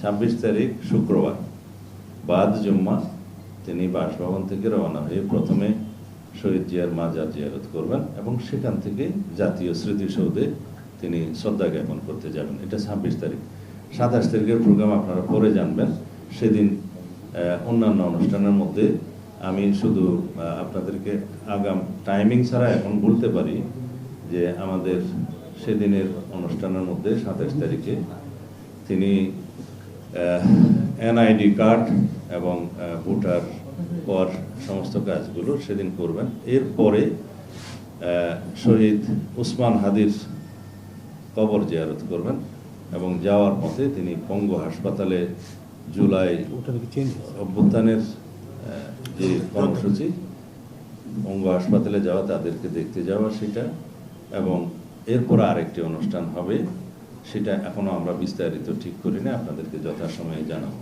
ছাব্বিশ তারিখ শুক্রবার। বাদ জুম্মা, তিনি বাসভবন থেকে রওনা হয়ে প্রথমে শহীদ জিয়ার মাজার জিয়ারত করবেন এবং সেখান থেকে জাতীয় স্মৃতিসৌধে তিনি শ্রদ্ধা জ্ঞাপন করতে যাবেন। এটা ছাব্বিশ তারিখ। সাতাশ তারিখের প্রোগ্রাম আপনারা পরে জানবেন। সেদিন অন্যান্য অনুষ্ঠানের মধ্যে আমি শুধু আপনাদেরকে আগাম টাইমিং ছাড়া এখন বলতে পারি যে আমাদের সেদিনের অনুষ্ঠানের মধ্যে সাতাশ তারিখে তিনি এনআইডি কার্ড এবং ভোটার পর সমস্ত কাজগুলো সেদিন করবেন। এরপরে শহীদ উসমান হাদির কবর জিয়ারত করবেন এবং যাওয়ার পথে তিনি পঙ্গু হাসপাতালে জুলাই অভ্যুত্থানের যে কর্মসূচি অঙ্গ হাসপাতালে যাওয়া তাদেরকে দেখতে যাওয়া সেটা এবং এরপর আরেকটি অনুষ্ঠান হবে সেটা এখনও আমরা বিস্তারিত ঠিক করি না আপনাদেরকে যথাসময়ে জানাব।